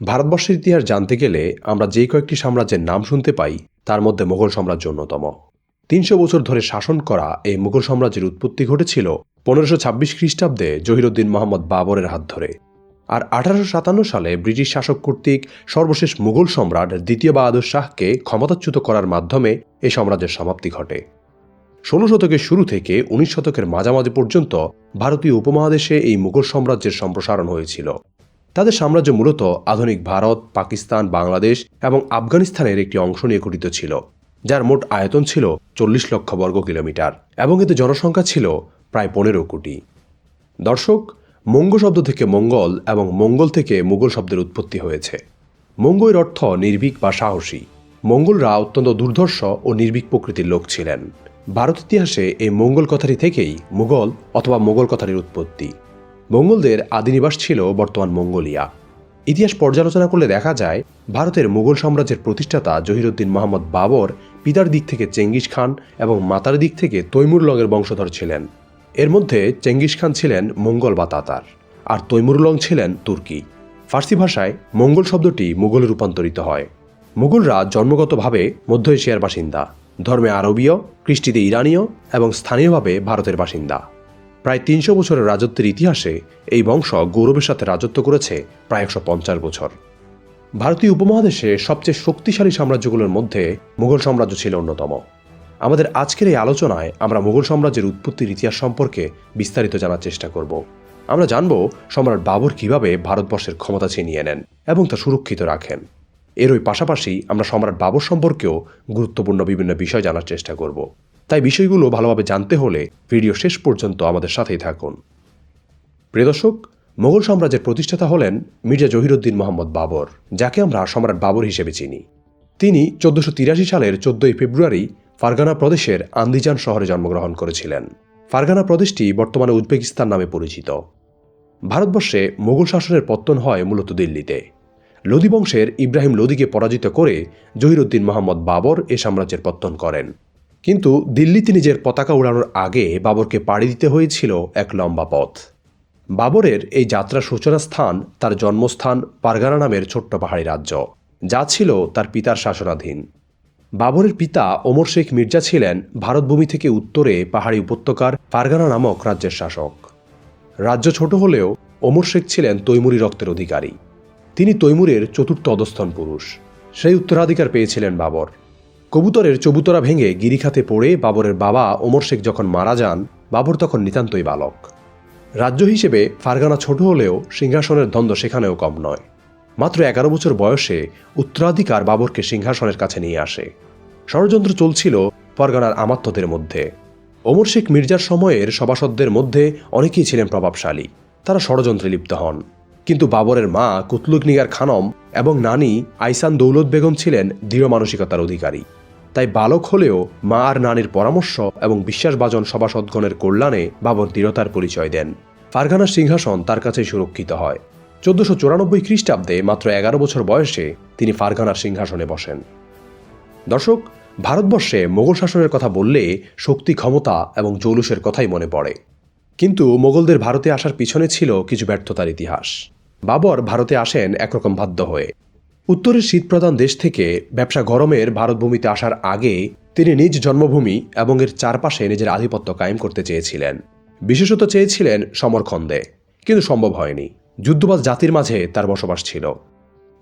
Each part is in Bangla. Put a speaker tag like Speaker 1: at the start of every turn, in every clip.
Speaker 1: ভারতবর্ষের ইতিহাস জানতে গেলে আমরা যে কয়েকটি সাম্রাজ্যের নাম শুনতে পাই, তার মধ্যে মোগল সাম্রাজ্য অন্যতম। তিনশো বছর ধরে শাসন করা এই মুঘল সাম্রাজ্যের উৎপত্তি ঘটেছিল পনেরোশো ছাব্বিশ খ্রিস্টাব্দে জহিরুদ্দিন মোহাম্মদ বাবরের হাত ধরে। আর আঠারোশো সাতান্ন সালে ব্রিটিশ শাসক কর্তৃক সর্বশেষ মুঘল সম্রাট দ্বিতীয় বাহাদুর শাহকে ক্ষমতাচ্যুত করার মাধ্যমে এই সাম্রাজ্যের সমাপ্তি ঘটে। ষোলো শতকের শুরু থেকে উনিশ শতকের মাঝামাঝি পর্যন্ত ভারতীয় উপমহাদেশে এই মুঘল সাম্রাজ্যের সম্প্রসারণ হয়েছিল। তাদের সাম্রাজ্য মূলত আধুনিক ভারত, পাকিস্তান, বাংলাদেশ এবং আফগানিস্তানের একটি অংশ নিয়ে গঠিত ছিল, যার মোট আয়তন ছিল চল্লিশ লক্ষ বর্গ কিলোমিটার এবং এতে জনসংখ্যা ছিল প্রায় পনেরো কোটি। দর্শক, মঙ্গ শব্দ থেকে মঙ্গল এবং মঙ্গল থেকে মুঘল শব্দের উৎপত্তি হয়েছে। মঙ্গের অর্থ নির্ভীক বা সাহসী। মঙ্গলরা অত্যন্ত দুর্ধর্ষ ও নির্ভীক প্রকৃতির লোক ছিলেন। ভারত ইতিহাসে এই মঙ্গল কথাটি থেকেই মুঘল অথবা মোগল কথাটির উৎপত্তি। মঙ্গলদের আদিনিবাস ছিল বর্তমান মঙ্গোলিয়া। ইতিহাস পর্যালোচনা করলে দেখা যায়, ভারতের মুঘল সাম্রাজ্যের প্রতিষ্ঠাতা জহিরুদ্দিন মোহাম্মদ বাবর পিতার দিক থেকে চেঙ্গিস খান এবং মাতার দিক থেকে তৈমুর লংয়ের বংশধর ছিলেন। এর মধ্যে চেঙ্গিস খান ছিলেন মঙ্গল বা তাতার, আর তৈমুর লং ছিলেন তুর্কি। ফার্সি ভাষায় মঙ্গল শব্দটি মুঘলে রূপান্তরিত হয়। মুঘলরা জন্মগতভাবে মধ্য এশিয়ার বাসিন্দা। ধর্মে আরবীয়, কৃষ্টিতে ইরানীয় এবং স্থানীয়ভাবে ভারতের বাসিন্দা। প্রায় তিনশো বছরের রাজত্বের ইতিহাসে এই বংশ গৌরবের সাথে রাজত্ব করেছে প্রায় একশো পঞ্চাশ বছর। ভারতীয় উপমহাদেশে সবচেয়ে শক্তিশালী সাম্রাজ্যগুলোর মধ্যে মুঘল সাম্রাজ্য ছিল অন্যতম। আমাদের আজকের এই আলোচনায় আমরা মুঘল সাম্রাজ্যের উৎপত্তির ইতিহাস সম্পর্কে বিস্তারিত জানার চেষ্টা করব। আমরা জানব সম্রাট বাবর কীভাবে ভারতবর্ষের ক্ষমতা ছিনিয়ে নেন এবং তা সুরক্ষিত রাখেন। এরই পাশাপাশি আমরা সম্রাট বাবর সম্পর্কেও গুরুত্বপূর্ণ বিভিন্ন বিষয় জানার চেষ্টা করব। তাই বিষয়গুলো ভালোভাবে জানতে হলে ভিডিও শেষ পর্যন্ত আমাদের সাথেই থাকুন। প্রিয় দর্শক, মোগল সাম্রাজ্যের প্রতিষ্ঠাতা হলেন মির্জা জহিরুদ্দিন মোহাম্মদ বাবর, যাকে আমরা সম্রাট বাবর হিসেবে চিনি। তিনি চোদ্দশো তিরাশি সালের চোদ্দই ফেব্রুয়ারি ফারগানা প্রদেশের আন্দিজান শহরে জন্মগ্রহণ করেছিলেন। ফারগানা প্রদেশটি বর্তমানে উজবেকিস্তান নামে পরিচিত। ভারতবর্ষে মোগল শাসনের পত্তন হয় মূলত দিল্লিতে। লোদি বংশের ইব্রাহিম লোদিকে পরাজিত করে জহিরুদ্দিন মোহাম্মদ বাবর এ সাম্রাজ্যের পত্তন করেন। কিন্তু দিল্লিতে নিজের পতাকা উড়ানোর আগে বাবরকে পাড়ি দিতে হয়েছিল এক লম্বা পথ। বাবরের এই যাত্রার সূচনা স্থান তার জন্মস্থান পারগানা নামের ছোট্ট পাহাড়ি রাজ্য, যা ছিল তার পিতার শাসনাধীন। বাবরের পিতা ওমর শেখ মির্জা ছিলেন ভারতভূমি থেকে উত্তরে পাহাড়ি উপত্যকার পারগানা নামক রাজ্যের শাসক। রাজ্য ছোট হলেও ওমর শেখ ছিলেন তৈমুরি রক্তের অধিকারী। তিনি তৈমুরের চতুর্থ অধস্থন পুরুষ। সেই উত্তরাধিকার পেয়েছিলেন বাবর। কবুতরের চবুতরা ভেঙে গিরিখাতে পড়ে বাবরের বাবা ওমর শেখ যখন মারা যান, বাবর তখন নিতান্তই বালক। রাজ্য হিসেবে ফারগানা ছোট হলেও সিংহাসনের দ্বন্দ্ব সেখানেও কম নয়। মাত্র এগারো বছর বয়সে উত্তরাধিকার বাবরকে সিংহাসনের কাছে নিয়ে আসে। ষড়যন্ত্র চলছিল ফরগানার আমাত্যদের মধ্যে। ওমর শেখ মির্জার সময়ের সভাসদদের মধ্যে অনেকেই ছিলেন প্রভাবশালী। তারা ষড়যন্ত্রে লিপ্ত হন। কিন্তু বাবরের মা কুতলুকনিগার খানম এবং নানি আইসান দৌলত বেগম ছিলেন দৃঢ় মানসিকতার অধিকারী। তাই বালক হলেও মা আর নানির পরামর্শ এবং বিশ্বাসভাজন সভাসদগণের কল্যাণে বাবর দৃঢ়তার পরিচয় দেন। ফারগানার সিংহাসন তার কাছে সুরক্ষিত হয়। চোদ্দশো চুরানব্বই খ্রিস্টাব্দে মাত্র এগারো বছর বয়সে তিনি ফারগানার সিংহাসনে বসেন। দর্শক, ভারতবর্ষে মোগল শাসনের কথা বললে শক্তি, ক্ষমতা এবং জৌলুসের কথাই মনে পড়ে। কিন্তু মোগলদের ভারতে আসার পিছনে ছিল কিছু ব্যর্থতার ইতিহাস। বাবর ভারতে আসেন একরকম বাধ্য হয়ে। উত্তরের শীতপ্রধান দেশ থেকে ব্যবসা গরমের ভারতভূমিতে আসার আগে তিনি নিজ জন্মভূমি এবং এর চারপাশে নিজের আধিপত্য কায়েম করতে চেয়েছিলেন। বিশেষত চেয়েছিলেন সমরখন্দে, কিন্তু সম্ভব হয়নি। যুদ্ধবাজ জাতির মাঝে তার বসবাস ছিল।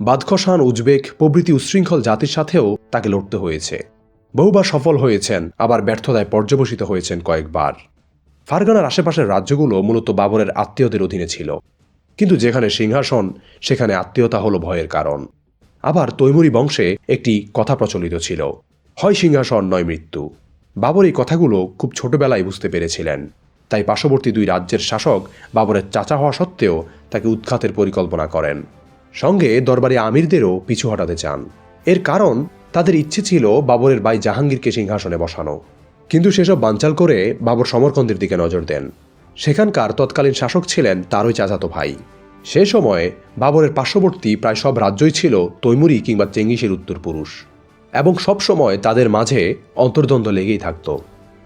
Speaker 1: বাদখসান উজবেক প্রভৃতি উচ্ছৃঙ্খল জাতির সাথেও তাকে লড়তে হয়েছে। বহুবার সফল হয়েছেন, আবার ব্যর্থতায় পর্যবসিত হয়েছেন কয়েকবার। ফারগানার আশেপাশের রাজ্যগুলো মূলত বাবরের আত্মীয়দের অধীনে ছিল। কিন্তু যেখানে সিংহাসন, সেখানে আত্মীয়তা হলো ভয়ের কারণ। আবার তৈমুরি বংশে একটি কথা প্রচলিত ছিল। হয় সিংহাসন নয় মৃত্যু। বাবর এই কথাগুলো খুব ছোটবেলায় বুঝতে পেরেছিলেন। তাই পার্শ্ববর্তী দুই রাজ্যের শাসক বাবরের চাচা হওয়া সত্ত্বেও তাকে উৎখাতের পরিকল্পনা করেন। সঙ্গে দরবারি আমিরদেরও পিছু হটাতে চান। এর কারণ, তাদের ইচ্ছে ছিল বাবরের ভাই জাহাঙ্গীরকে সিংহাসনে বসানো। কিন্তু সেসব বানচাল করে বাবর সমরকন্দের দিকে নজর দেন। সেখানকার তৎকালীন শাসক ছিলেন তারই চাচাতো ভাই। সে সময়ে বাবরের পার্শ্ববর্তী প্রায় সব রাজ্যই ছিল তৈমুরি কিংবা চেঙ্গিসের উত্তর পুরুষ এবং সব সময় তাদের মাঝে অন্তর্দ্বন্দ্ব লেগেই থাকত।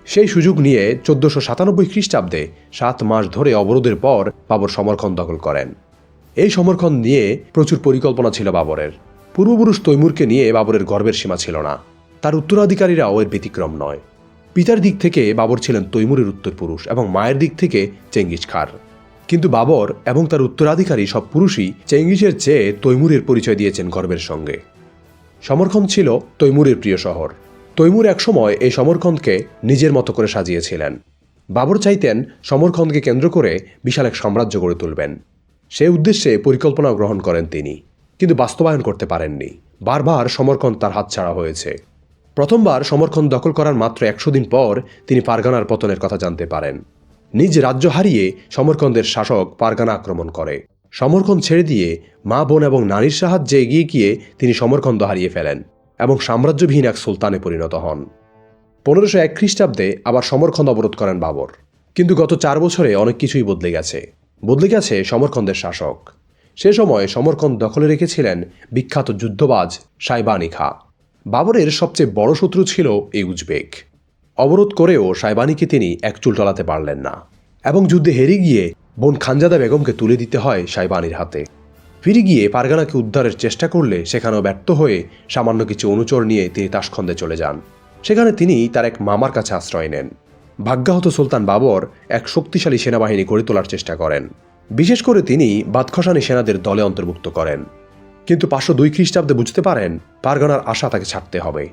Speaker 1: সেই সুযোগ নিয়ে চোদ্দশো সাতানব্বই খ্রিস্টাব্দে সাত মাস ধরে অবরোধের পর বাবর সমরখন দখল করেন। এই সমরক্ষণ নিয়ে প্রচুর পরিকল্পনা ছিল বাবরের। পূর্বপুরুষ তৈমুরকে নিয়ে বাবরের গর্বের সীমা ছিল না। তার উত্তরাধিকারীরাও এর ব্যতিক্রম নয়। পিতার দিক থেকে বাবর ছিলেন তৈমুরের উত্তরপুরুষ এবং মায়ের দিক থেকে চেঙ্গিস খার। কিন্তু বাবর এবং তার উত্তরাধিকারী সব পুরুষই চেঙ্গিসের চেয়ে তৈমুরের পরিচয় দিয়েছেন গর্বের সঙ্গে। সমরখন্দ ছিল তৈমুরের প্রিয় শহর। তৈমুর একসময় এই সমরখন্দকে নিজের মতো করে সাজিয়েছিলেন। বাবর চাইতেন সমরখন্দকে কেন্দ্র করে বিশাল এক সাম্রাজ্য গড়ে তুলবেন। সে উদ্দেশ্যে পরিকল্পনা গ্রহণ করেন তিনি, কিন্তু বাস্তবায়ন করতে পারেননি। বারবার সমরখন্দ তার হাতছাড়া হয়েছে। প্রথমবার সমরখন্দ দখল করার মাত্র একশো দিন পর তিনি পারগানার পতনের কথা জানতে পারেন। নিজ রাজ্য হারিয়ে সমরকন্দের শাসক পারগানা আক্রমণ করে। সমরকন্দ ছেড়ে দিয়ে মা বোন এবং নারীর সাহায্যে এগিয়ে গিয়ে তিনি সমরকন্দ হারিয়ে ফেলেন এবং সাম্রাজ্যবিহীন এক সুলতানে পরিণত হন। পনেরোশো এক খ্রিস্টাব্দে আবার সমরখন্দ অবরোধ করেন বাবর। কিন্তু গত চার বছরে অনেক কিছুই বদলে গেছে। বদলে গেছে সমরখন্দের শাসক। সে সময় সমরকন্দ দখলে রেখেছিলেন বিখ্যাত যুদ্ধবাজ সাইবানি খা বাবরের সবচেয়ে বড় শত্রু ছিল এই উজবেক। অবরোধ করেও সাইবানিকে তিনি এক চুল টলাতে পারলেন না এবং যুদ্ধে হেরে গিয়ে বোন খানজাদা বেগমকে তুলে দিতে হয় সাইবানির হাতে। ফিরে গিয়ে পারগানাকে উদ্ধারের চেষ্টা করলে সেখানেও ব্যর্থ হয়ে সামান্য কিছু অনুচর নিয়ে তিনি তাসখন্দে চলে যান। সেখানে তিনি তার এক মামার কাছে আশ্রয় নেন। ভাগ্যাহত সুলতান বাবর এক শক্তিশালী সেনাবাহিনী গড়ে তোলার চেষ্টা করেন। বিশেষ করে তিনি বাদখসানি সেনাদের দলে অন্তর্ভুক্ত করেন। কিন্তু পাঁচশো দুই খ্রিস্টাব্দে বুঝতে পারেন, পারগানার আশা তাকে ছাড়তে হবে।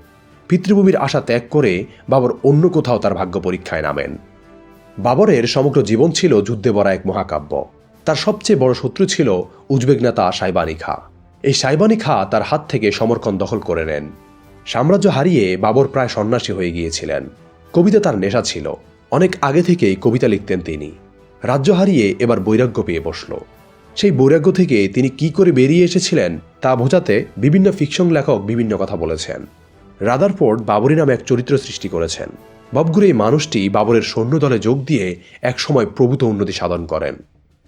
Speaker 1: পিতৃভূমির আশা ত্যাগ করে বাবর অন্য কোথাও তার ভাগ্য পরীক্ষায় নামেন। বাবরের সমগ্র জীবন ছিল যুদ্ধে ভরা এক মহাকাব্য। তার সবচেয়ে বড় শত্রু ছিল উজবেক নেতা সাইবানি খা। এই সাইবানি খা তার হাত থেকে সমরকন দখল করে নেন। সাম্রাজ্য হারিয়ে বাবর প্রায় সন্ন্যাসী হয়ে গিয়েছিলেন। কবিতা তার নেশা ছিল। অনেক আগে থেকেই কবিতা লিখতেন তিনি। রাজ্য হারিয়ে এবার বৈরাগ্য পেয়ে বসল। সেই বৈরাগ্য থেকে তিনি কি করে বেরিয়ে এসেছিলেন তা বোঝাতে বিভিন্ন ফিকশন লেখক বিভিন্ন কথা বলেছেন। রাদারফোর্ড বাবরি নামে এক চরিত্র সৃষ্টি করেছেন। ববগুর এই মানুষটি বাবরের সৈন্যদলে যোগ দিয়ে একসময় প্রভূত উন্নতি সাধন করেন।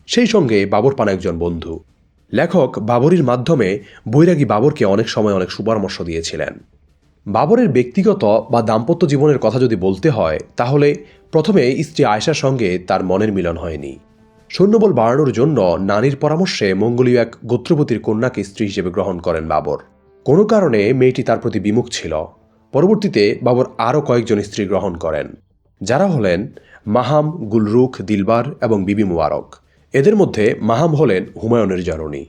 Speaker 1: সেই সঙ্গে বাবর পান একজন বন্ধু। লেখক বাবরির মাধ্যমে বৈরাগী বাবরকে অনেক সময় অনেক সুপরামর্শ দিয়েছিলেন। বাবরের ব্যক্তিগত বা দাম্পত্য জীবনের কথা যদি বলতে হয়, তাহলে প্রথমে স্ত্রী আয়েশার সঙ্গে তার মনের মিলন হয়নি। সৈন্যবল বাড়ানোর জন্য নানির পরামর্শে মঙ্গলীয় এক গোত্রপতির কন্যাকে স্ত্রী হিসেবে গ্রহণ করেন বাবর। কোনো কারণে মেয়েটি তার প্রতি বিমুখ ছিল। পরবর্তীতে বাবর আরও কয়েকজন স্ত্রী গ্রহণ করেন, যারা হলেন মাহাম, গুলরুখ, দিলবার এবং বিবি মুবারক। এদের মধ্যে মাহাম হলেন হুমায়ুনের জননী।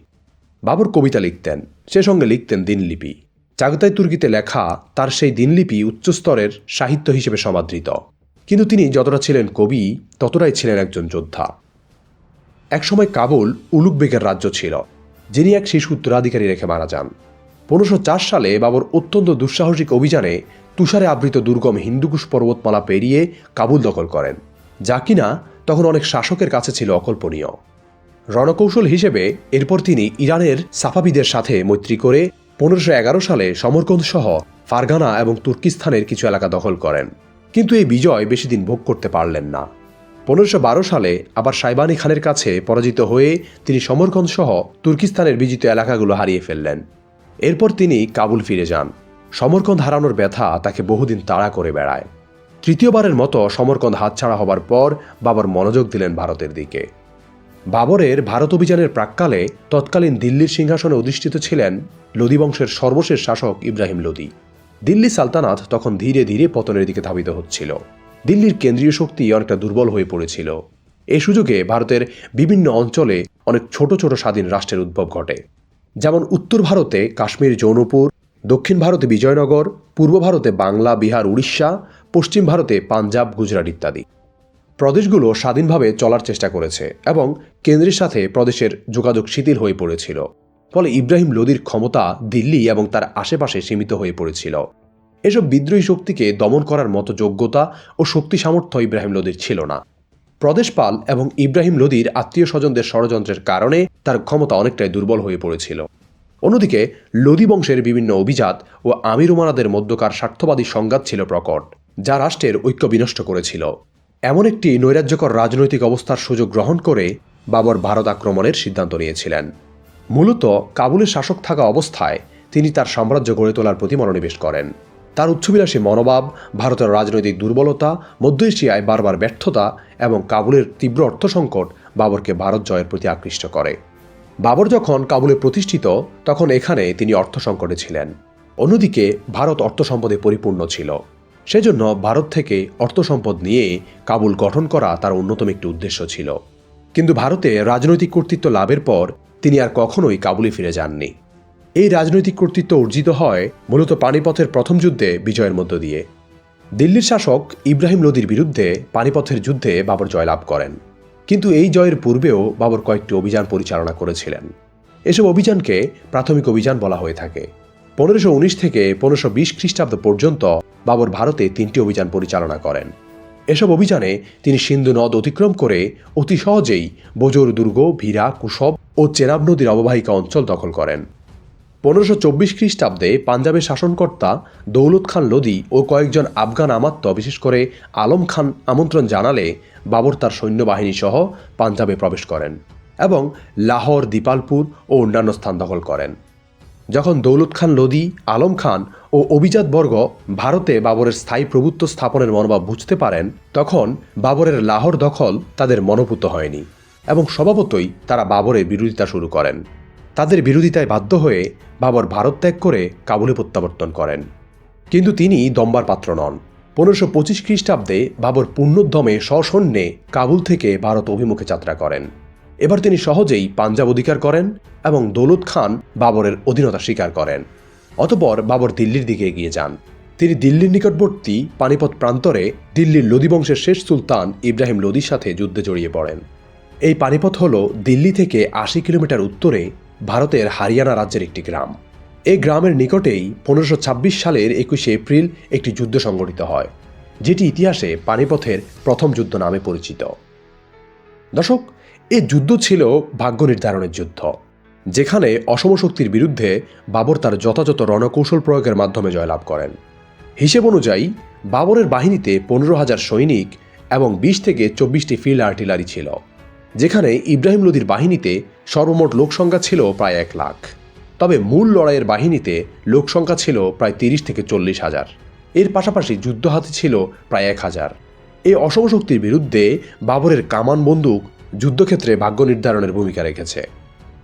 Speaker 1: বাবর কবিতা লিখতেন, সে সঙ্গে লিখতেন দিনলিপি। চাগতাই তুর্কিতে লেখা তার সেই দিনলিপি উচ্চস্তরের সাহিত্য হিসেবে সমাদৃত। কিন্তু তিনি যতটা ছিলেন কবি, ততটাই ছিলেন একজন যোদ্ধা। একসময় কাবুল উলুকবেগের রাজ্য ছিল, যিনি এক শিশু উত্তরাধিকারী রেখে মারা যান। পনেরোশো সালে বাবর অত্যন্ত দুঃসাহসিক অভিযানে তুষারে আবৃত দুর্গম হিন্দুকুশ পর্বতমালা পেরিয়ে কাবুল দখল করেন। যা কিনা তখন অনেক শাসকের কাছে ছিল অকল্পনীয়। রণকৌশল হিসেবে এরপর তিনি ইরানের সাফাবিদের সাথে মৈত্রী করে পনেরোশো এগারো সালে সমরকন্দ সহ ফারগানা এবং তুর্কিস্তানের কিছু এলাকা দখল করেন। কিন্তু এই বিজয় বেশি দিন ভোগ করতে পারলেন না। পনেরোশো বারো সালে আবার সাইবানি খানের কাছে পরাজিত হয়ে তিনি সমরকন্দ সহ তুর্কিস্তানের বিজিত এলাকাগুলো হারিয়ে ফেললেন। এরপর তিনি কাবুল ফিরে যান। সমরকন্দ হারানোর ব্যথা তাকে বহুদিন তাড়া করে বেড়ায়। তৃতীয়বারের মতো সমরকন্দ হাতছাড়া হবার পর বাবর মনোযোগ দিলেন ভারতের দিকে। বাবরের ভারত অভিযানের প্রাককালে তৎকালীন দিল্লির সিংহাসনে অধিষ্ঠিত ছিলেন লোদি বংশের সর্বশেষ শাসক ইব্রাহিম লোদি। দিল্লি সালতানাত তখন ধীরে ধীরে পতনের দিকে ধাবিত হচ্ছিল। দিল্লির কেন্দ্রীয় শক্তি অনেকটা দুর্বল হয়ে পড়েছিল। এ সুযোগে ভারতের বিভিন্ন অঞ্চলে অনেক ছোট ছোট স্বাধীন রাষ্ট্রের উদ্ভব ঘটে। যেমন উত্তর ভারতে কাশ্মীর জৌনপুর, দক্ষিণ ভারতে বিজয়নগর, পূর্ব ভারতে বাংলা, বিহার, উড়িষ্যা, পশ্চিম ভারতে পাঞ্জাব, গুজরাট ইত্যাদি। প্রদেশগুলো স্বাধীনভাবে চলার চেষ্টা করেছে এবং কেন্দ্রের সাথে প্রদেশের যোগাযোগ শিথিল হয়ে পড়েছিল। ফলে ইব্রাহিম লোদির ক্ষমতা দিল্লি এবং তার আশেপাশে সীমিত হয়ে পড়েছিল। এসব বিদ্রোহী শক্তিকে দমন করার মতো যোগ্যতা ও শক্তি সামর্থ্য ইব্রাহিম লোদির ছিল না। প্রদেশপাল এবং ইব্রাহিম লোদির আত্মীয় স্বজনদের ষড়যন্ত্রের কারণে তার ক্ষমতা অনেকটাই দুর্বল হয়ে পড়েছিল। অন্যদিকে, লোদি বংশের বিভিন্ন অভিজাত ও আমির উমানাদের মধ্যকার স্বার্থবাদী সংঘাত ছিল প্রকট, যা রাষ্ট্রের ঐক্য বিনষ্ট করেছিল। এমন একটি নৈরাজ্যকর রাজনৈতিক অবস্থার সুযোগ গ্রহণ করে বাবর ভারত আক্রমণের সিদ্ধান্ত নিয়েছিলেন। মূলত কাবুলের শাসক থাকা অবস্থায় তিনি তার সাম্রাজ্য গড়ে তোলার প্রতি মনোনিবেশ করেন। তার উচ্চবিলাসী মনোভাব, ভারতের রাজনৈতিক দুর্বলতা, মধ্য এশিয়ায় বারবার ব্যর্থতা এবং কাবুলের তীব্র অর্থ সংকট বাবরকে ভারত জয়ের প্রতি আকৃষ্ট করে। বাবর যখন কাবুলে প্রতিষ্ঠিত, তখন এখানে তিনি অর্থ সংকটে ছিলেন। অন্যদিকে, ভারত অর্থ সম্পদে পরিপূর্ণ ছিল। সেজন্য ভারত থেকে অর্থ সম্পদ নিয়ে কাবুল গঠন করা তার অন্যতম একটি উদ্দেশ্য ছিল। কিন্তু ভারতে রাজনৈতিক কর্তৃত্ব লাভের পর তিনি আর কখনোই কাবুলে ফিরে যাননি। এই রাজনৈতিক কর্তৃত্ব অর্জিত হয় মূলত পানিপথের প্রথম যুদ্ধে বিজয়ের মধ্য দিয়ে। দিল্লির শাসক ইব্রাহিম লোদির বিরুদ্ধে পানিপথের যুদ্ধে বাবর জয়লাভ করেন। কিন্তু এই জয়ের পূর্বেও বাবর কয়েকটি অভিযান পরিচালনা করেছিলেন। এসব অভিযানকে প্রাথমিক অভিযান বলা হয়ে থাকে। পনেরোশো উনিশ থেকে পনেরোশো বিশ খ্রিস্টাব্দ পর্যন্ত বাবর ভারতে তিনটি অভিযান পরিচালনা করেন। এসব অভিযানে তিনি সিন্ধু নদ অতিক্রম করে অতি সহজেই বোজোর দুর্গ ভীরা কুশব ও চেনাব নদীর অববাহিকা অঞ্চল দখল করেন। পনেরোশো চব্বিশ খ্রিস্টাব্দে পাঞ্জাবের শাসনকর্তা দৌলত খান লোদি ও কয়েকজন আফগান আমাত্য বিশেষ করে আলম খান, আমন্ত্রণ জানালে বাবর তার সৈন্যবাহিনী সহ পাঞ্জাবে প্রবেশ করেন এবং লাহোর, দীপালপুর ও অন্যান্য স্থান দখল করেন। যখন দৌলত খান লোদি আলম খান ও অভিজাত বর্গ ভারতে বাবরের স্থায়ী প্রভুত্ব স্থাপনের মনোভাব বুঝতে পারেন, তখন বাবরের লাহোর দখল তাদের মনোভূত হয়নি এবং স্বভাবতই তারা বাবরের বিরোধিতা শুরু করেন। তাদের বিরোধিতায় বাধ্য হয়ে বাবর ভারত ত্যাগ করে কাবুলে প্রত্যাবর্তন করেন। কিন্তু তিনি দম্বার পাত্র নন। পনেরোশো পঁচিশ খ্রিস্টাব্দে বাবর পুণ্যোদ্যমে সসৈন্যে কাবুল থেকে ভারত অভিমুখে যাত্রা করেন। এবার তিনি সহজেই পাঞ্জাব অধিকার করেন এবং দৌলত খান বাবরের অধীনতা স্বীকার করেন। অতপর বাবর দিল্লির দিকে এগিয়ে যান। তিনি দিল্লির নিকটবর্তী পানিপথ প্রান্তরে দিল্লির লোদি বংশের শেষ সুলতান ইব্রাহিম লোদির সাথে যুদ্ধে জড়িয়ে পড়েন। এই পানিপথ হল দিল্লি থেকে আশি কিলোমিটার উত্তরে ভারতের হারিয়ানা রাজ্যের একটি গ্রাম। এই গ্রামের নিকটেই পনেরোশো সালের একুশে এপ্রিল একটি যুদ্ধ সংঘটিত হয়, যেটি ইতিহাসে পানিপথের প্রথম যুদ্ধ নামে পরিচিত। দর্শক এই যুদ্ধ ছিল ভাগ্য নির্ধারণের যুদ্ধ, যেখানে অসম শক্তির বিরুদ্ধে বাবর তার যথাযথ রণকৌশল প্রয়োগের মাধ্যমে জয়লাভ করেন। হিসেব অনুযায়ী, বাবরের বাহিনীতে পনেরো হাজার সৈনিক এবং বিশ থেকে চব্বিশটি ফিল্ড আর্টিলারি ছিল। যেখানে ইব্রাহিম লোদির বাহিনীতে সর্বমোট লোকসংখ্যা ছিল প্রায় এক লাখ। তবে মূল লড়াইয়ের বাহিনীতে লোকসংখ্যা ছিল প্রায় তিরিশ থেকে চল্লিশ হাজার। এর পাশাপাশি যুদ্ধ হাতি ছিল প্রায় এক হাজার। এই অসম শক্তির বিরুদ্ধে বাবরের কামান বন্দুক যুদ্ধক্ষেত্রে ভাগ্য নির্ধারণের ভূমিকা রেখেছে।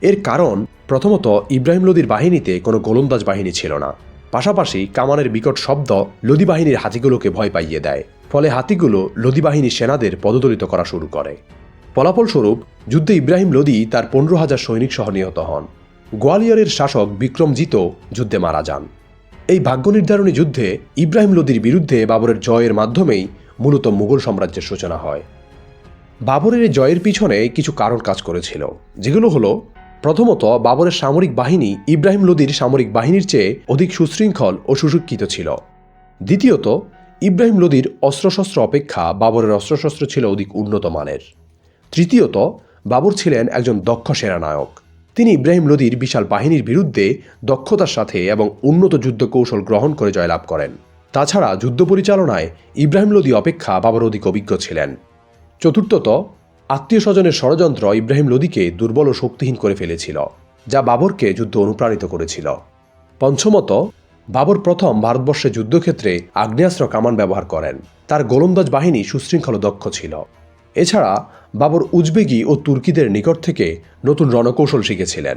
Speaker 1: এর কারণ, প্রথমত, ইব্রাহিম লোদির বাহিনীতে কোনো গোলন্দাজ বাহিনী ছিল না। পাশাপাশি কামানের বিকট শব্দ লোদি বাহিনীর হাতিগুলোকে ভয় পাইয়ে দেয়। ফলে হাতিগুলো লোদি বাহিনীর সেনাদের পদদলিত করা শুরু করে। ফলাফলস্বরূপ, যুদ্ধে ইব্রাহিম লোদি তার পনেরো হাজার সৈনিক সহ নিহত হন। গোয়ালিয়রের শাসক বিক্রমজিত যুদ্ধে মারা যান। এই ভাগ্য নির্ধারণী যুদ্ধে ইব্রাহিম লোদির বিরুদ্ধে বাবরের জয়ের মাধ্যমেই মূলত মুঘল সাম্রাজ্যের সূচনা হয়। বাবরের জয়ের পিছনে কিছু কারণ কাজ করেছিল, যেগুলো হলো, প্রথমত, বাবরের সামরিক বাহিনী ইব্রাহিম লোদির সামরিক বাহিনীর চেয়ে অধিক সুশৃঙ্খল ও সুশিক্ষিত ছিল। দ্বিতীয়ত, ইব্রাহিম লোদির অস্ত্রশস্ত্র অপেক্ষা বাবরের অস্ত্রশস্ত্র ছিল অধিক উন্নত মানের। তৃতীয়ত, বাবর ছিলেন একজন দক্ষ সেনানায়ক। তিনি ইব্রাহিম লোদির বিশাল বাহিনীর বিরুদ্ধে দক্ষতার সাথে এবং উন্নত যুদ্ধ কৌশল গ্রহণ করে জয়লাভ করেন। তাছাড়া যুদ্ধ পরিচালনায় ইব্রাহিম লোদি অপেক্ষা বাবর অধিক অভিজ্ঞ ছিলেন। চতুর্থত, আত্মীয় স্বজনের ষড়যন্ত্র ইব্রাহিম লোদিকে দুর্বল ও শক্তিহীন করে ফেলেছিল, যা বাবরকে যুদ্ধ অনুপ্রাণিত করেছিল। পঞ্চমত, বাবর প্রথম ভারতবর্ষে যুদ্ধক্ষেত্রে আগ্নেয়াস্ত্র কামান ব্যবহার করেন। তার গোলন্দাজ বাহিনী সুশৃঙ্খল দক্ষ ছিল। এছাড়া বাবর উজবেগি ও তুর্কিদের নিকট থেকে নতুন রণকৌশল শিখেছিলেন।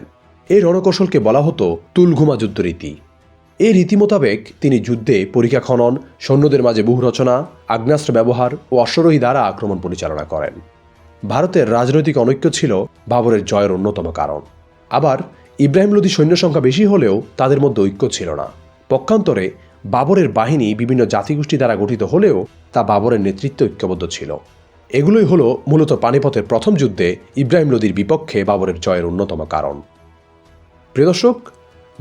Speaker 1: এই রণকৌশলকে বলা হতো তুলঘুমা যুদ্ধরীতি এই রীতি মোতাবেক তিনি যুদ্ধে পরীক্ষা খনন, সৈন্যদের মাঝে বহু রচনা, আগ্নেয়াস্ত্র ব্যবহার ও অশ্বরোহী দ্বারা আক্রমণ পরিচালনা করেন। ভারতের রাজনৈতিক অনৈক্য ছিল বাবরের জয়ের অন্যতম কারণ। আবার ইব্রাহিম লোদি সৈন্য সংখ্যা বেশি হলেও তাদের মধ্যে ঐক্য ছিল না। পক্ষান্তরে বাবরের বাহিনী বিভিন্ন জাতিগোষ্ঠী দ্বারা গঠিত হলেও তা বাবরের নেতৃত্বে ঐক্যবদ্ধ ছিল। এগুলোই হলো মূলত পানিপথের প্রথম যুদ্ধে ইব্রাহিম লোদির বিপক্ষে বাবরের জয়ের অন্যতম কারণ। প্রিয় দর্শক,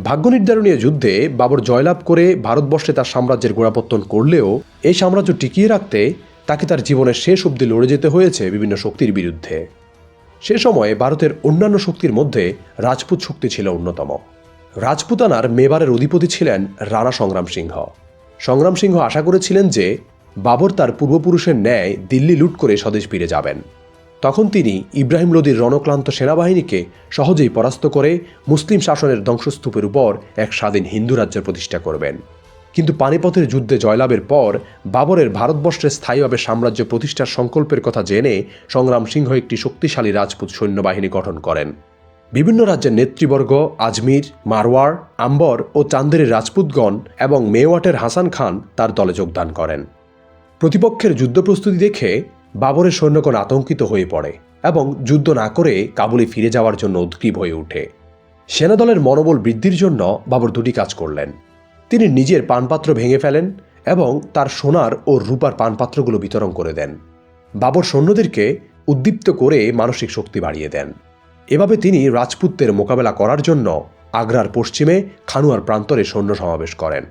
Speaker 1: ভাগ্য নির্ধারণীয় যুদ্ধে বাবর জয়লাভ করে ভারতবর্ষে তার সাম্রাজ্যের গোড়াপত্তন করলেও এই সাম্রাজ্য টিকিয়ে রাখতে তাকে তার জীবনের শেষ অবধি লড়ে যেতে হয়েছে বিভিন্ন শক্তির বিরুদ্ধে। সে সময়ে ভারতের অন্যান্য শক্তির মধ্যে রাজপুত শক্তি ছিল অন্যতম। রাজপুতানার মেবারের অধিপতি ছিলেন রাণা সংগ্রাম সিংহ। সংগ্রাম সিংহ আশা করেছিলেন যে বাবর তার পূর্বপুরুষের ন্যায় দিল্লি লুট করে স্বদেশ ফিরে যাবেন। তখন তিনি ইব্রাহিম লোদির রণক্লান্ত সেনাবাহিনীকে সহজেই পরাস্ত করে মুসলিম শাসনের ধ্বংসস্তূপের উপর এক স্বাধীন হিন্দু রাজ্যের প্রতিষ্ঠা করবেন। কিন্তু পানিপথের যুদ্ধে জয়লাভের পর বাবরের ভারতবর্ষে স্থায়ীভাবে সাম্রাজ্য প্রতিষ্ঠার সংকল্পের কথা জেনে সংগ্রাম সিংহ একটি শক্তিশালী রাজপুত সৈন্যবাহিনী গঠন করেন। বিভিন্ন রাজ্যের নেতৃবর্গ আজমির মারওয়ার আম্বর ও চান্দেরের রাজপুতগণ এবং মেওয়াটের হাসান খান তার দলে যোগদান করেন। প্রতিপক্ষের যুদ্ধ প্রস্তুতি দেখে বাবরের সৈন্যগণ আতঙ্কিত হয়ে পড়ে এবং যুদ্ধ না করে কাবুলে ফিরে যাওয়ার জন্য উদ্গ্রীব হয়ে ওঠে সেনাদলের মনোবল বৃদ্ধির জন্য বাবর দুটি কাজ করলেন। তিনি নিজের পানপাত্র ভেঙে ফেলেন এবং তার সোনার ও রূপার পানপাত্রগুলো বিতরণ করে দেন। বাবর সৈন্যদেরকে উদ্দীপ্ত করে মানসিক শক্তি বাড়িয়ে দেন। এভাবে তিনি রাজপুতদের মোকাবেলা করার জন্য আগ্রার পশ্চিমে খানুয়ার প্রান্তরে সৈন্য সমাবেশ করেন।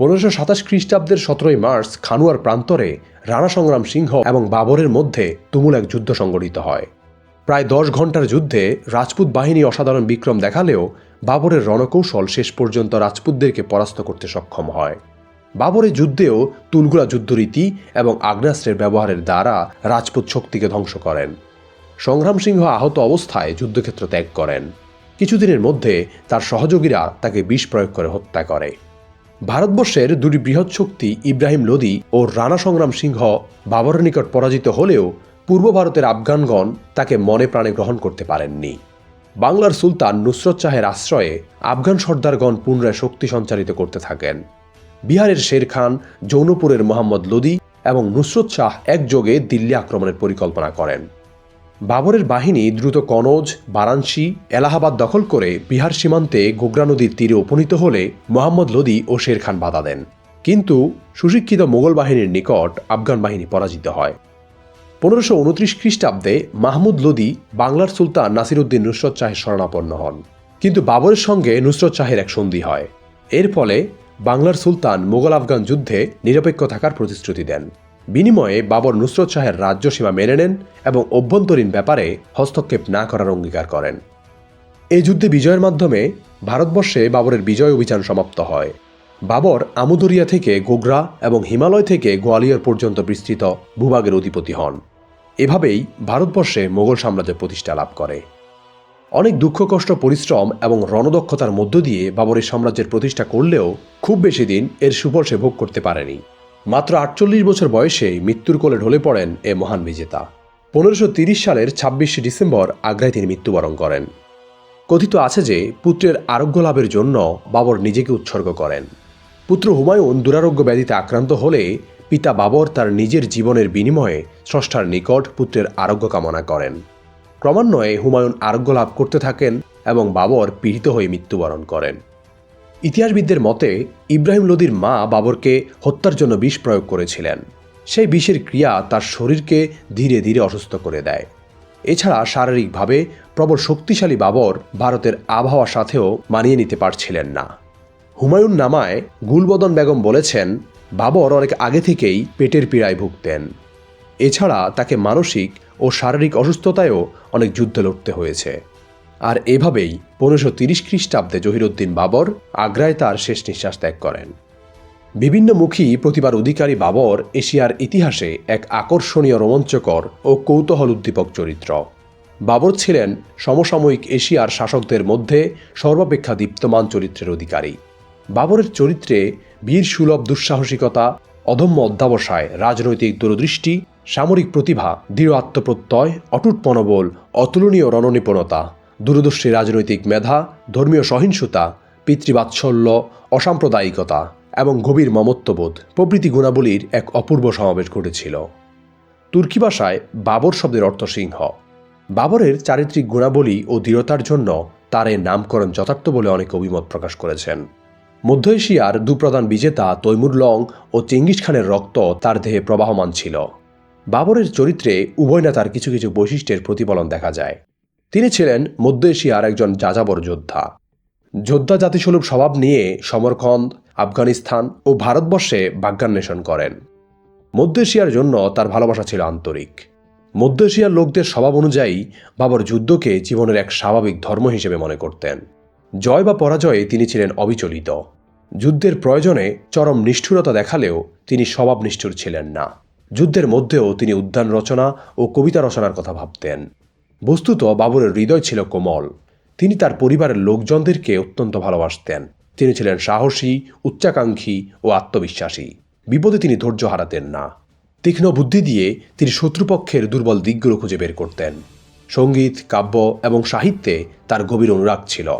Speaker 1: পনেরোশো সাতাশ খ্রিস্টাব্দের সতেরোই মার্চ খানুয়ার প্রান্তরে রাণা সংগ্রাম সিংহ এবং বাবরের মধ্যে তুমুল এক যুদ্ধ সংগঠিত হয়। প্রায় দশ ঘণ্টার যুদ্ধে রাজপুত বাহিনী অসাধারণ বিক্রম দেখালেও বাবরের রণকৌশল শেষ পর্যন্ত রাজপুতদেরকে পরাস্ত করতে সক্ষম হয়। বাবরের যুদ্ধেও তুলগুলা যুদ্ধরীতি এবং আগ্নেয়াস্ত্রের ব্যবহারের দ্বারা রাজপুত শক্তিকে ধ্বংস করেন। সংগ্রাম সিংহ আহত অবস্থায় যুদ্ধক্ষেত্র ত্যাগ করেন। কিছুদিনের মধ্যে তার সহযোগীরা তাকে বিষ প্রয়োগ করে হত্যা করে। ভারতবর্ষের দুটি বৃহৎ শক্তি ইব্রাহিম লোদি ও রাণা সংগ্রাম সিংহ বাবরের নিকট পরাজিত হলেও পূর্ব ভারতের আফগানগণ তাকে মনে প্রাণে গ্রহণ করতে পারেননি। বাংলার সুলতান নুসরত শাহের আশ্রয়ে আফগান সর্দারগণ পুনরায় শক্তি সঞ্চারিত করতে থাকেন। বিহারের শের খান, জৌনপুরের মোহাম্মদ লোদি এবং নুসরত শাহ একযোগে দিল্লি আক্রমণের পরিকল্পনা করেন। বাবরের বাহিনী দ্রুত কনৌজ, বারাণসী, এলাহাবাদ দখল করে বিহার সীমান্তে গোগরা নদীর তীরে উপনীত হলে মোহাম্মদ লোদি ও শের খান বাধা দেন। কিন্তু সুশিক্ষিত মোগল বাহিনীর নিকট আফগান বাহিনী পরাজিত হয়। পনেরোশো উনত্রিশ খ্রিস্টাব্দে মাহমুদ লোদি বাংলার সুলতান নাসিরুদ্দিন নুসরত শাহের শরণাপন্ন হন। কিন্তু বাবরের সঙ্গে নুসরত শাহের এক সন্ধি হয়। এর ফলে বাংলার সুলতান মোগল আফগান যুদ্ধে নিরপেক্ষ থাকার প্রতিশ্রুতি দেন। বিনিময়ে বাবর নুসরত শাহের রাজ্য সীমা মেনে নেন এবং অভ্যন্তরীণ ব্যাপারে হস্তক্ষেপ না করার অঙ্গীকার করেন। এই যুদ্ধে বিজয়ের মাধ্যমে ভারতবর্ষে বাবরের বিজয় অভিযান সমাপ্ত হয়। বাবর আমুদরিয়া থেকে গোগরা এবং হিমালয় থেকে গোয়ালিয়র পর্যন্ত বিস্তৃত ভূভাগের অধিপতি হন। এভাবেই ভারতবর্ষে মোগল সাম্রাজ্য প্রতিষ্ঠা লাভ করে। অনেক দুঃখ, কষ্ট, পরিশ্রম এবং রণদক্ষতার মধ্য দিয়ে বাবরের সাম্রাজ্যের প্রতিষ্ঠা করলেও খুব বেশি দিন এর সুফল সে ভোগ করতে পারেনি। মাত্র আটচল্লিশ বছর বয়সেই মৃত্যুর কোলে ঢলে পড়েন এ মহান বিজেতা। পনেরোশো সালের ছাব্বিশে ডিসেম্বর আগ্রায় তিনি মৃত্যুবরণ করেন। কথিত আছে যে, পুত্রের আরোগ্য লাভের জন্য বাবর নিজেকে উৎসর্গ করেন। পুত্র হুমায়ুন দুরারোগ্য ব্যাধিতে আক্রান্ত হলে পিতা বাবর তার নিজের জীবনের বিনিময়ে স্রষ্টার নিকট পুত্রের আরোগ্য কামনা করেন। ক্রমান্বয়ে হুমায়ুন আরোগ্য লাভ করতে থাকেন এবং বাবর পীড়িত হয়ে মৃত্যুবরণ করেন। ইতিহাসবিদদের মতে, ইব্রাহিম লোদির মা বাবরকে হত্যার জন্য বিষ প্রয়োগ করেছিলেন। সেই বিষের ক্রিয়া তার শরীরকে ধীরে ধীরে অসুস্থ করে দেয়। এছাড়া শারীরিকভাবে প্রবল শক্তিশালী বাবর ভারতের আবহাওয়ার সাথেও মানিয়ে নিতে পারছিলেন না। হুমায়ুন নামায় গুলবদন বেগম বলেছেন, বাবর অনেক আগে থেকেই পেটের পীড়ায় ভুগতেন। এছাড়া তাকে মানসিক ও শারীরিক অসুস্থতায়ও অনেক যুদ্ধ লড়তে হয়েছে। আর এভাবেই পনেরোশো তিরিশ খ্রিস্টাব্দে জহিরুদ্দিন বাবর আগ্রায় তার শেষ নিঃশ্বাস ত্যাগ করেন। বিভিন্নমুখী প্রতিবার অধিকারী বাবর এশিয়ার ইতিহাসে এক আকর্ষণীয় রোমাঞ্চকর ও কৌতূহল উদ্দীপক চরিত্র। বাবর ছিলেন সমসাময়িক এশিয়ার শাসকদের মধ্যে সর্বাপেক্ষা দীপ্তমান চরিত্রের অধিকারী। বাবরের চরিত্রে বীর সুলভ দুঃসাহসিকতা, অদম্য অধ্যাবসায়, রাজনৈতিক দূরদৃষ্টি, সামরিক প্রতিভা, দৃঢ় আত্মপ্রত্যয়, অটুট মনোবল, অতুলনীয় রণনিপুণতা দূরদর্শী রাজনৈতিক মেধা, ধর্মীয় সহিংসতা, পিতৃবাৎসল্য, অসাম্প্রদায়িকতা এবং গভীর মমত্ববোধ প্রভৃতি গুণাবলীর এক অপূর্ব সমাবেশ ঘটেছিল। তুর্কি ভাষায় বাবর শব্দের অর্থ সিংহ। বাবরের চারিত্রিক গুণাবলী ও দৃঢ়তার জন্য তার এর নামকরণ যথার্থ বলে অনেক অভিমত প্রকাশ করেছেন। মধ্য এশিয়ার দুপ্রধান বিজেতা তৈমুর লং ও চেঙ্গিস খানের রক্ত তার দেহে প্রবাহমান ছিল। বাবরের চরিত্রে উভয় নেতার কিছু কিছু বৈশিষ্ট্যের প্রতিফলন দেখা যায়। তিনি ছিলেন মধ্য এশিয়ার একজন যাযাবর যোদ্ধা। যোদ্ধা জাতিস্বরূপ স্বভাব নিয়ে সমরখন্দ, আফগানিস্তান ও ভারতবর্ষে বাজ্ঞান্বেষণ করেন। মধ্য এশিয়ার জন্য তার ভালোবাসা ছিল আন্তরিক। মধ্য এশিয়ার লোকদের স্বভাব অনুযায়ী বাবর যুদ্ধকে জীবনের এক স্বাভাবিক ধর্ম হিসেবে মনে করতেন। জয় বা পরাজয়ে তিনি ছিলেন অবিচলিত। যুদ্ধের প্রয়োজনে চরম নিষ্ঠুরতা দেখালেও তিনি স্বভাব নিষ্ঠুর ছিলেন না। যুদ্ধের মধ্যেও তিনি উদ্যান রচনা ও কবিতা রচনার কথা ভাবতেন। বস্তুত বাবরের হৃদয় ছিল কোমল। তিনি তার পরিবারের লোকজনদেরকে অত্যন্ত ভালোবাসতেন। তিনি ছিলেন সাহসী, উচ্চাকাঙ্ক্ষী ও আত্মবিশ্বাসী। বিপদে তিনি ধৈর্য হারাতেন না। তীক্ষ্ণ বুদ্ধি দিয়ে তিনি শত্রুপক্ষের দুর্বল দিকগুলো খুঁজে বের করতেন। সংগীত, কাব্য এবং সাহিত্যে তার গভীর অনুরাগ ছিল।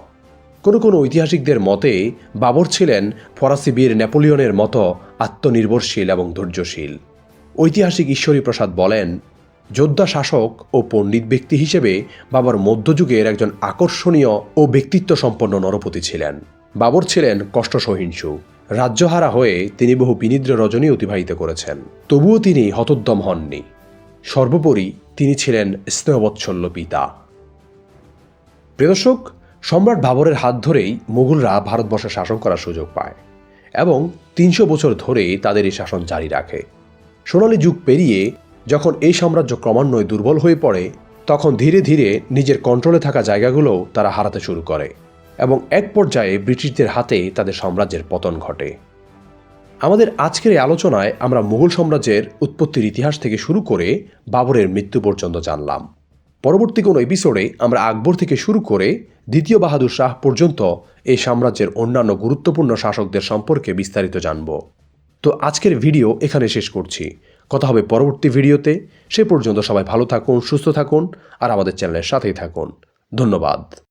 Speaker 1: কোনো কোনো ঐতিহাসিকদের মতে, বাবর ছিলেন ফরাসি বীর নেপোলিয়নের মতো আত্মনির্ভরশীল এবং ধৈর্যশীল। ঐতিহাসিক ঈশ্বরী প্রসাদ বলেন যোদ্ধা শাসক ও পণ্ডিত ব্যক্তি হিসেবে বাবর মধ্যযুগের একজন আকর্ষণীয় ও ব্যক্তিত্ব সম্পন্ন নরপতি ছিলেন। বাবর ছিলেন কষ্ট সহিংসু রাজ্যহারা হয়ে তিনি বহু বিনিদ্র রজনী অতিবাহিত করেছেন। তবুও তিনি হতোদ্যম হননি। সর্বোপরি তিনি ছিলেন স্নেহবৎসল্য পিতা। প্রিয় দর্শক, সম্রাট বাবরের হাত ধরেই মুঘলরা ভারতবর্ষে শাসন করার সুযোগ পায় এবং তিনশো বছর ধরে তাদের এই শাসন জারি রাখে। সোনালী যুগ পেরিয়ে যখন এই সাম্রাজ্য ক্রমান্বয়ে দুর্বল হয়ে পড়ে, তখন ধীরে ধীরে নিজের কন্ট্রোলে থাকা জায়গাগুলো তারা হারাতে শুরু করে এবং এক পর্যায়ে ব্রিটিশদের হাতে তাদের সাম্রাজ্যের পতন ঘটে। আমাদের আজকের এই আলোচনায় আমরা মুঘল সাম্রাজ্যের উৎপত্তির ইতিহাস থেকে শুরু করে বাবরের মৃত্যু পর্যন্ত জানলাম। পরবর্তী কোনো এপিসোডে আমরা আকবর থেকে শুরু করে দ্বিতীয় বাহাদুর শাহ পর্যন্ত এই সাম্রাজ্যের অন্যান্য গুরুত্বপূর্ণ শাসকদের সম্পর্কে বিস্তারিত জানব। তো আজকের ভিডিও এখানে শেষ করছি। কথা হবে পরবর্তী ভিডিওতে। সে পর্যন্ত সবাই ভালো থাকুন, সুস্থ থাকুন, আর আমাদের চ্যানেলের সাথেই থাকুন। ধন্যবাদ।